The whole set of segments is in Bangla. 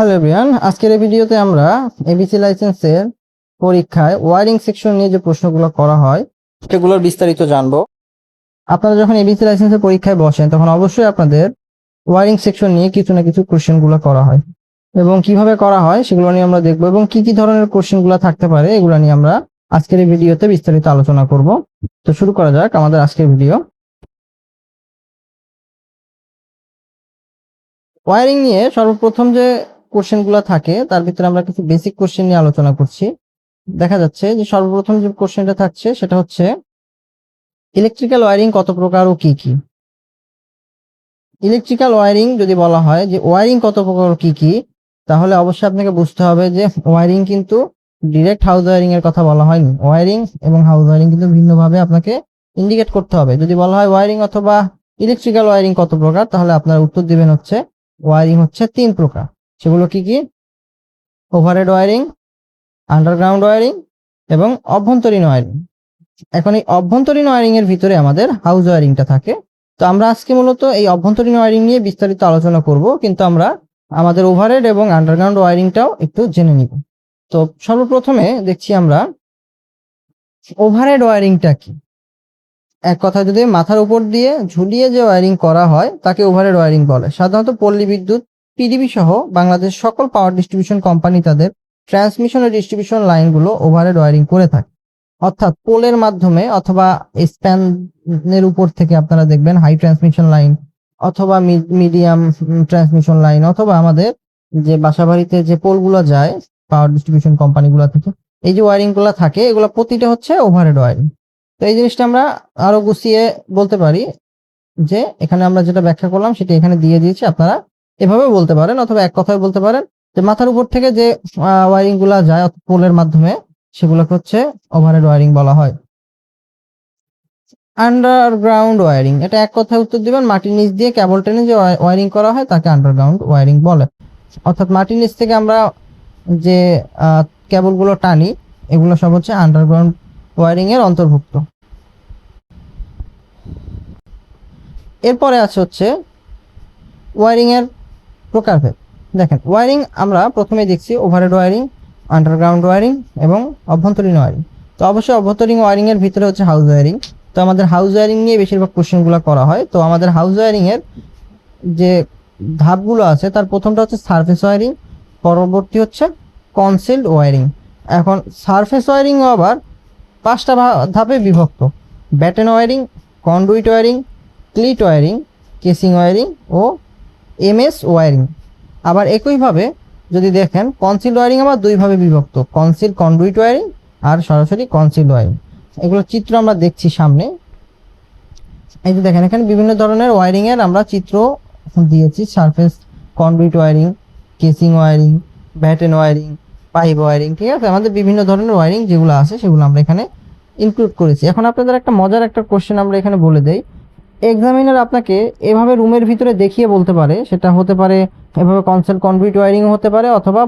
হ্যালো এভরিওয়ান আজকের এই ভিডিওতে আমরা এবিসি লাইসেন্সের পরীক্ষায় ওয়ারিং সেকশন নিয়ে যে প্রশ্নগুলো করা হয়, সেগুলোর বিস্তারিত জানব। আপনারা যখন এবিসি লাইসেন্সের পরীক্ষায় বসেন, তখন অবশ্যই আপনাদের ওয়ারিং সেকশন নিয়ে কিছু না কিছু কোশ্চেনগুলো করা হয়। এবং কীভাবে করা হয়, সেগুলো নিয়ে আমরা দেখব এবং কি কি ধরনের কোশ্চেনগুলো থাকতে পারে, এগুলো নিয়ে আমরা আজকের এই ভিডিওতে বিস্তারিত আলোচনা করব। তো শুরু করা যাক আমাদের আজকের ভিডিও। ওয়ারিং নিয়ে সর্বপ্রথম যে কোশ্চেনগুলো থাকে, তার ভিতরে আমরা কিছু বেসিক কোশ্চেন নিয়ে আলোচনা করছি। দেখা যাচ্ছে যে সর্বপ্রথম যে কোশ্চেনটা থাকছে, সেটা হচ্ছে ইলেকট্রিক্যাল ওয়ারিং কত প্রকার ও কি কি? ইলেকট্রিক্যাল ওয়ারিং যদি বলা হয় যে ওয়ারিং কত প্রকার কি কি, তাহলে অবশ্যই আপনাকে বুঝতে হবে যে ওয়ারিং কিন্তু ডিরেক্ট হাউস ওয়ারিং এর কথা বলা হয়নি। ওয়ারিং এবং হাউস ওয়ারিং কিন্তু ভিন্নভাবে আপনাকে ইন্ডিকেট করতে হবে। যদি বলা হয় ওয়ারিং অথবা ইলেকট্রিক্যাল ওয়ারিং কত প্রকার, তাহলে আপনারা উত্তর দিবেন হচ্ছে ওয়ারিং হচ্ছে তিন প্রকার। সেগুলো কি কি? ওভারহেড ওয়ারিং আন্ডারগ্রাউন্ড ওয়ারিং এবং অভ্যন্তরীণ ওয়ারিং এখন এই অভ্যন্তরীণ ওয়ারিং এর ভিতরে আমাদের হাউস ওয়ারিংটা থাকে। তো আমরা আজকে মূলত এই অভ্যন্তরীণ ওয়ারিং নিয়ে বিস্তারিত আলোচনা করব, কিন্তু আমরা আমাদের ওভারহেড এবং আন্ডারগ্রাউন্ড ওয়ারিংটাও একটু জেনে নিব। তো সর্বপ্রথমে দেখছি আমরা ওভারহেড ওয়ারিংটা কি? এক কথা যদি মাথার উপর দিয়ে ঝুলিয়ে যে ওয়ারিং করা হয়, তাকে ওভারহেড ওয়ারিং বলে। সাধারণত পল্লী বিদ্যুৎ পিডিবি সহ বাংলাদেশ সকল পাওয়ার ডিস্ট্রিবিউশন কোম্পানি তাদের ট্রান্সমিশন ও ডিস্ট্রিবিউশন লাইনগুলো ওভারহেড ওয়ারিং করে থাকে। অর্থাৎ পোলের মাধ্যমে অথবা স্প্যানের উপর থেকে আপনারা দেখবেন হাই ট্রান্সমিশন লাইন অথবা মিডিয়াম ট্রান্সমিশন লাইন অথবা আমাদের যে বাসাবাড়িতে যে পোলগুলো যায় পাওয়ার ডিস্ট্রিবিউশন কোম্পানিগুলো থেকে, এই যে ওয়ারিংগুলো থাকে, এগুলো প্রতিটা হচ্ছে ওভারহেড ওয়ারিং তো এই জিনিসটা আমরা আরও গুছিয়ে বলতে পারি যে এখানে আমরা যেটা ব্যাখ্যা করলাম সেটা এখানে দিয়ে দিয়েছি, আপনারা এভাবে বলতে পারেন অথবা এক কথায় বলতে পারেন যে মাথার উপর থেকে যে ওয়ারিংগুলা যায় পোলের মাধ্যমে, সেগুলোকে হচ্ছে ওভারহেড ওয়ারিং বলা হয়। আন্ডারগ্রাউন্ড ওয়ারিং এটা এক কথায় উত্তর দিবেন, মাটির নিচ দিয়ে কেবল টেনে যে ওয়ারিং করা হয় তাকে আন্ডারগ্রাউন্ড ওয়ারিং বলে। অর্থাৎ মাটির নিচ থেকে আমরা যে কেবলগুলো টানি, এগুলো সব হচ্ছে আন্ডারগ্রাউন্ড ওয়ারিং এর অন্তর্ভুক্ত। এরপরে আছে হচ্ছে ওয়ারিং এর প্রকারভেদ দেখেন ওয়ারিং আমরা প্রথমে দেখছি ওভারহেড ওয়ারিং আন্ডারগ্রাউন্ড ওয়ারিং এবং অভ্যন্তরীণ ওয়ারিং তো অবশ্যই অভ্যন্তরীণ ওয়ারিং এর ভিতরে হচ্ছে হাউস ওয়ারিং তো আমাদের হাউস ওয়ারিং নিয়ে বেশিরভাগ কোশ্চেনগুলো করা হয়। তো আমাদের হাউস ওয়ারিং এর যে ধাপগুলো আছে, তার প্রথমটা হচ্ছে সারফেস ওয়ারিং পরবর্তী হচ্ছে কনসিল্ড ওয়ারিং এখন সারফেস ওয়ারিংও আবার পাঁচটা ধাপে বিভক্ত। Batten wiring conduit wiring cleat wiring casing wiring ও এমএস ওয়ারিং। আবার একইভাবে যদি দেখেন কনসিল ওয়ারিং আবার দুইভাবে বিভক্ত। কনসিল কন্ডুইট ওয়ারিং আর সরাসরি কনসিল ওয়ারিং এগুলো চিত্র আমরা দেখছি সামনে। এই যে দেখেন, এখানে বিভিন্ন ধরনের ওয়ারিং এর আমরা চিত্র দিয়েছি। Surface conduit wiring casing wiring batten wiring pipe wiring ঠিক আছে? আমাদের বিভিন্ন ধরনের ওয়ারিং যেগুলো আছে, সেগুলো আমরা এখানে ইনক্লুড করেছি। এখন আপনাদের একটা মজার একটা কোশ্চেন আমরা এখানে বলে দেই। এক্সামিনার আপনাকে এভাবে রুমের ভিতরে দেখিয়ে বলতে পারে। সেটা হতে পারে এভাবে কনসেল কনভিট ওয়ারিং হতে পারে অথবা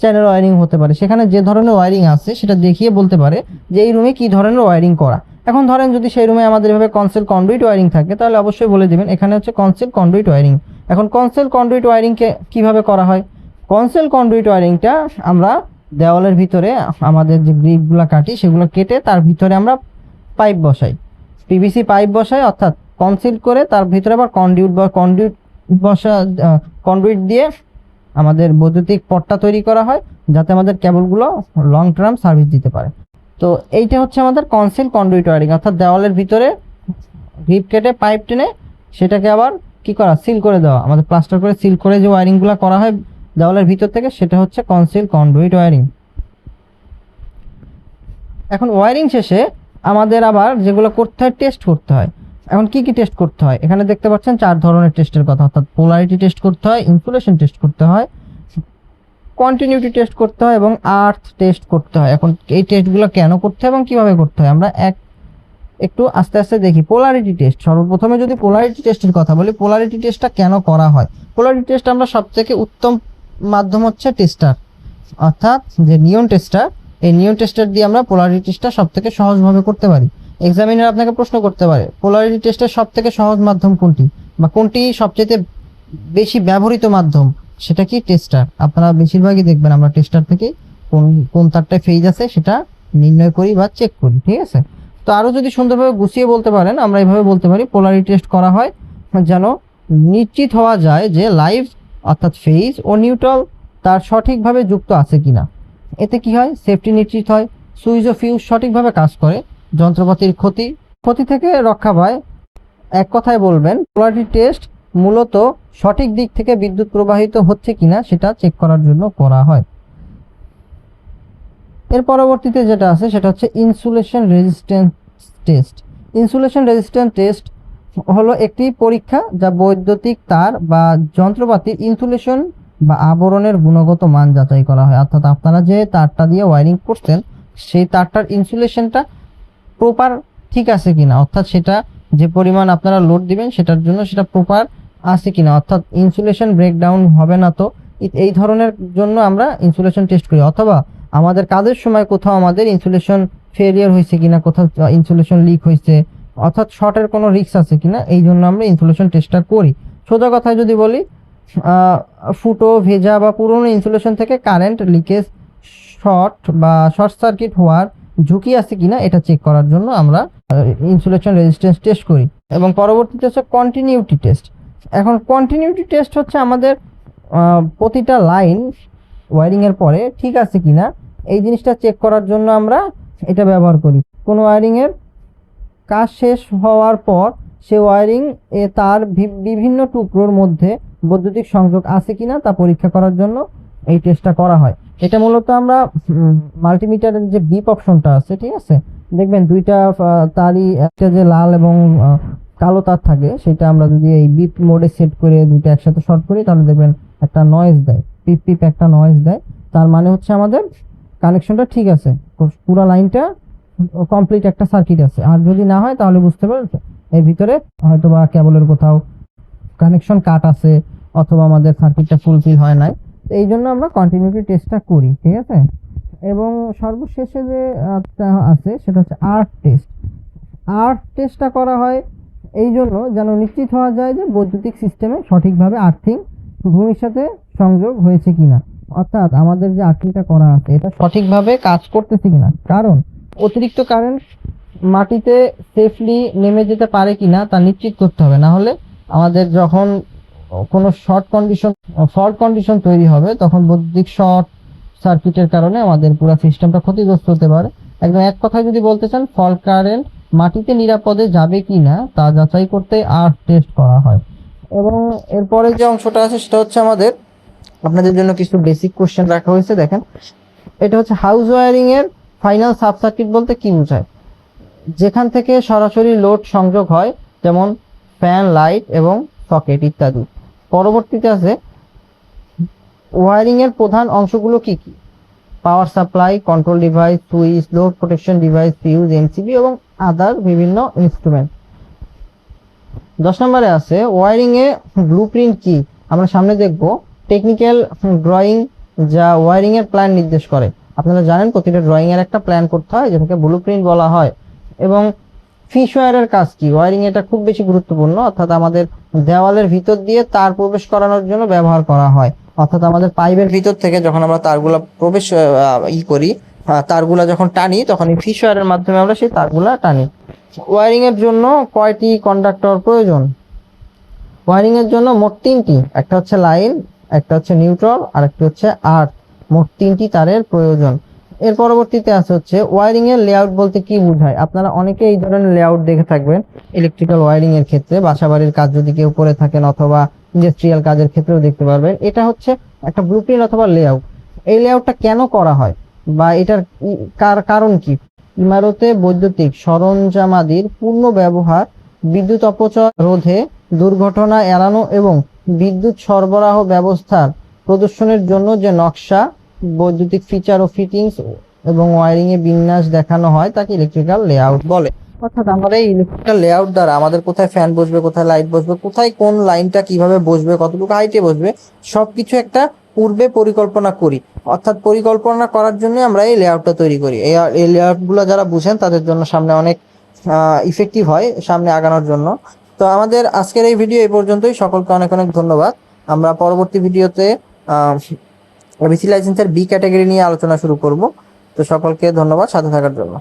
চ্যানেল ওয়ারিং হতে পারে। সেখানে যে ধরনের ওয়ারিং আছে সেটা দেখিয়ে বলতে পারে যে এই রুমে কি ধরনের ওয়ারিং করা। এখন ধরেন যদি সেই রুমে আমাদের এভাবে কনসেল কন্ডুইট ওয়ারিং থাকে, তাহলে অবশ্যই বলে দেবেন, এখানে হচ্ছে কনসেল কন্ডুইট ওয়ারিং এখন কনসেল কন্ডুইট ওয়ারিংকে কীভাবে করা হয়? কনসেল কন্ডুইট ওয়ারিংটা আমরা দেওয়ালের ভিতরে আমাদের যে গ্রিপগুলো কাটি, সেগুলো কেটে তার ভিতরে আমরা পাইপ বসাই। পিভিসি পাইপ বসাই, অর্থাৎ কনসিল করে তার ভিতরে আবার কন্ডিউট বা কন্ডিউট বসা কন্ডুইট দিয়ে আমাদের বৈদ্যুতিক পটটা তৈরি করা হয়, যাতে আমাদের কেবলগুলো লং টার্ম সার্ভিস দিতে পারে। তো এইটা হচ্ছে আমাদের কনসিল কন্ডুইট ওয়ারিং অর্থাৎ দেওয়ালের ভিতরে গ্রিপ কেটে পাইপ টেনে সেটাকে আবার কি করা সিল করে দেওয়া। আমাদের প্লাস্টার করে সিল করে যে ওয়ারিংগুলো করা হয় দেওয়ালের ভিতর থেকে, সেটা হচ্ছে কনসিল কন্ডুইট ওয়ারিং এখন ওয়ারিং শেষে আমাদের আবার যেগুলো করতে হয় টেস্ট করতে হয়। এখন কি কি টেস্ট করতে হয়? এখানে দেখতে পাচ্ছেন চার ধরনের টেস্টের কথা, অর্থাৎ পোলারিটি টেস্ট করতে হয় ইনসুলেশন টেস্ট করতে হয় কন্টিনিউটি টেস্ট করতে হয় এবং আর্থ টেস্ট করতে হয়। এখন এই টেস্টগুলো কেন করতে হয় এবং কীভাবে করতে হয়? আমরা এক, একটু আস্তে আস্তে দেখি। পোলারিটি টেস্ট সর্বপ্রথমে যদি পোলারিটি টেস্টের কথা বলি পোলারিটি টেস্টটা কেন করা হয়? পোলারিটি টেস্ট আমরা সবথেকে উত্তম মাধ্যম হচ্ছে টেস্টার অর্থাৎ যে নিয়ন টেস্টার এই নিয়ন টেস্টার দিয়ে আমরা পোলারিটি টেস্টটা সব থেকে সহজভাবে করতে পারি। এক্সামিনার আপনাকে প্রশ্ন করতে পারে পোলারিটি টেস্টের সব থেকে সহজ মাধ্যম কোনটি? বা কোনটি সবচেয়ে বেশি ব্যবহৃত মাধ্যম? সেটা কি টেস্টার আপনারা বেশিরভাগই দেখবেন আমরা টেস্টার থেকে কোন কোন তারটায় ফেজ আছে সেটা নির্ণয় করি বা চেক করি, ঠিক আছে? তো আরও যদি সুন্দরভাবে গুছিয়ে বলতে পারেন, আমরা এভাবে বলতে পারি পোলারিটি টেস্ট করা হয় যেন নিশ্চিত হওয়া যায় যে লাইভ অর্থাৎ ফেজ ও নিউট্রাল তার সঠিকভাবে যুক্ত আছে কিনা। এতে কি হয়? সেফটি নিশ্চিত হয়, সুইচ ও ফিউজ সঠিকভাবে কাজ করে। যন্ত্রপাতির ক্ষতি ক্ষতি থেকে রক্ষা পায়। এক কথায় বলবেন পোলারিটি টেস্ট মূলত সঠিক দিক থেকে বিদ্যুৎ প্রবাহিত হচ্ছে কিনা সেটা চেক করার জন্য করা হয়। এর পরবর্তীতে যেটা আছে সেটা হচ্ছে insulation resistance test insulation resistance test হলো একটি পরীক্ষা যা বৈদ্যুতিক তার বা যন্ত্রপাতির ইনসুলেশন বা আবরণের গুণগত মান যাচাই করা হয়। অর্থাৎ আপনারা যে তারটা দিয়ে ওয়ারিং করছেন, সেই তারটার ইনসুলেশনটা প্রপার ঠিক আছে কিনা, অর্থাৎ সেটা যে পরিমাণ আপনারা লোড দিবেন সেটার জন্য সেটা প্রপার আছে কিনা, অর্থাৎ ইনসুলেশন ব্রেকডাউন হবে না তো। এই ধরনের জন্য আমরা ইনসুলেশন টেস্ট করি, অথবা আমাদের কাজের সময় কোথাও আমাদের ইনসুলেশন ফেলিয়ার হয়েছে কিনা, কোথাও ইনসুলেশন লিক হয়েছে, অর্থাৎ শর্টের কোনো রিস্ক আছে কিনা, এই জন্য আমরা ইনসুলেশন টেস্টটা করি। সোজা কথায় যদি বলি ফুটো, ভেজা বা পুরনো ইনসুলেশন থেকে কারেন্ট লিকেজ শর্ট বা শর্ট সার্কিট হওয়ার ঝুঁকি আছে কিনা এটা চেক করার জন্য আমরা ইনসুলেশন রেজিস্ট্যান্স টেস্ট করি। এবং পরবর্তীতে হচ্ছে কন্টিনিউটি টেস্ট এখন কন্টিনিউটি টেস্ট হচ্ছে আমাদের প্রতিটা লাইন ওয়ারিংয়ের পরে ঠিক আছে কিনা, এই জিনিসটা চেক করার জন্য আমরা এটা ব্যবহার করি। কোনো ওয়ারিংয়ের কাজ শেষ হওয়ার পর সে ওয়ারিং এ তার বিভিন্ন টুকরোর মধ্যে বৈদ্যুতিক সংযোগ আছে কিনা তা পরীক্ষা করার জন্য এই টেস্টটা করা হয়। এটা মূলত আমরা মাল্টিমিটারের যে বিপ অপশনটা আছে, ঠিক আছে? দেখবেন দুইটা তারই একটা যে লাল এবং কালো তার থাকে, সেটা আমরা যদি এই বিপ মোডে সেট করে দুইটা একসাথে শর্ট করি, তাহলে দেখবেন একটা নয়েজ দেয়। পিপ পিপ একটা নয়েজ দেয়। তার মানে হচ্ছে আমাদের কানেকশনটা ঠিক আছে। পুরো লাইনটা কমপ্লিট একটা সার্কিট আছে। আর যদি না হয়, তাহলে বুঝতে পারছ এর ভিতরে হয়তো বা কেবলের কোথাও কানেকশন কাট আছে, অথবা আমাদের সার্কিটটা ফুলফিল হয় নাই। তো এই জন্য আমরা কন্টিনিউটি টেস্টটা করি, ঠিক আছে? এবং সর্বশেষে যে আছে, সেটা হচ্ছে আর্ট টেস্ট আর্ট টেস্টটা করা হয় এই জন্য যেন নিশ্চিত হওয়া যায় যে বৈদ্যুতিক সিস্টেমে সঠিকভাবে আর্থিং ভূমির সাথে সংযোগ হয়েছে কিনা। অর্থাৎ আমাদের যে আর্থিংটা করা আছে, এটা সঠিকভাবে কাজ করতেছে কিনা। কারণ, অতিরিক্ত কারেন্ট মাটিতে সেফলি নেমে যেতে পারে কিনা তা নিশ্চিত করতে হবে। না হলে আমাদের যখন কোনো শর্ট কন্ডিশন ফল্ট কন্ডিশন তৈরি হবে, তখন বৈদ্যুতিক শর্ট সার্কিটের কারণে আমাদের পুরো সিস্টেমটা ক্ষতিগ্রস্ত হতে পারে। একদম এক কথায় যদি বলতে চান ফল্ট কারেন্ট মাটিতে নিরাপদে যাবে কিনা তা যাচাই করতে আর্ট টেস্ট করা হয়। এবং এরপরে যে অংশটা আছে, সেটা হচ্ছে আমাদের, আপনাদের জন্য কিছু বেসিক কোশ্চেন রাখা হয়েছে, দেখেন। এটা হচ্ছে হাউস ওয়ারিং এর ফাইনাল সাব সার্কিট বলতে কি বোঝায়? যেখান থেকে সরাসরি লোড সংযোগ হয়, যেমন ফ্যান লাইট এবং সকেট ইত্যাদি। পরবর্তীতে আছে ওয়ারিং এর প্রধান অংশগুলো কি কি? Power supply control device switch load protection device fuse MCB এবং আদার বিভিন্ন ইনস্ট্রুমেন্ট দশ নম্বরে আছে ওয়ারিং এ ব্লুপ্রিন্ট কি? আমরা সামনে দেখব। টেকনিক্যাল ড্রয়িং যা ওয়ারিং এর প্ল্যান নির্দেশ করে। আপনারা জানেন প্রতিটা ড্রয়িং এর একটা প্ল্যান করতে হয়, যেটাকে ব্লুপ্রিন্ট বলা হয়। এবং ফিশ ওয়্যারের কাজ কি? ওয়ারিং এটা খুব বেশি গুরুত্বপূর্ণ, অর্থাৎ আমাদের দেওয়ালের ভিতর দিয়ে তার প্রবেশ করানোর জন্য ব্যবহার করা হয়। অর্থাৎ আমাদের পাইপের ভিতর থেকে যখন আমরা তারগুলা প্রবেশ ই করি তারগুলা যখন টানি, তখন এই ফিশ ওয়ারের মাধ্যমে আমরা সেই তারগুলা টানি। ওয়ারিং এর জন্য কয়টি কন্ডাক্টর প্রয়োজন? ওয়ারিং এর জন্য মোট তিনটি, একটা হচ্ছে লাইন, একটা হচ্ছে নিউট্রাল আর একটা হচ্ছে আর্থ মোট তিনটি তারের প্রয়োজন। এর পরবর্তীতে আছে হচ্ছে ওয়ারিং এর লেআউট বলতে কি বোঝায়? আপনারা অনেকে এই ধরনের লেআউট দেখে থাকবেন ইলেকট্রিক্যাল ওয়ারিং এর ক্ষেত্রে, বাসাবাড়ির কাজ যদি কেউ করে থাকেন অথবা ইন্ডাস্ট্রিয়াল কাজের ক্ষেত্রেও দেখতে পারবেন, এটা হচ্ছে একটা ব্লুপ্রিন্ট অথবা লেআউট এই লেআউটটা কেন করা হয় বা এটার কার- কারণ কি? ইমারতে বৈদ্যুতিক সরঞ্জামাদির পূর্ণ ব্যবহার, বিদ্যুৎ অপচয় রোধে দুর্ঘটনা এড়ানো এবং বিদ্যুৎ সরবরাহ ব্যবস্থার প্রদর্শনের জন্য যে নকশা বৈদ্যুতিক ফিচার ও ফিটিংস এবং ওয়ারিং এ বিন্যাস দেখানো হয়, তাকে ইলেকট্রিক্যাল লেআউট বলে। অর্থাৎ আমরা এই ইলেকট্রিক্যাল লেআউট দ্বারা আমাদের কোথায় ফ্যান বসবে, কোথায় লাইট বসবে, কোথায় কোন লাইনটা কীভাবে বসবে, কতটুকু হাইটে বসবে, সবকিছু একটা পূর্বে পরিকল্পনা করি। অর্থাৎ পরিকল্পনা করার জন্য আমরা এই লেআউটটা তৈরি করি। এই লেআউটগুলো যারা বুঝেন, তাদের জন্য সামনে অনেক ইফেক্টিভ হয় সামনে আগানোর জন্য। তো আমাদের আজকের এই ভিডিও এই পর্যন্তই। সকলকে অনেক অনেক ধন্যবাদ। আমরা পরবর্তী ভিডিওতে বিসি লাইসেন্সের বি ক্যাটাগরি নিয়ে আলোচনা শুরু করব। তো সকলকে ধন্যবাদ সাথে থাকার জন্য।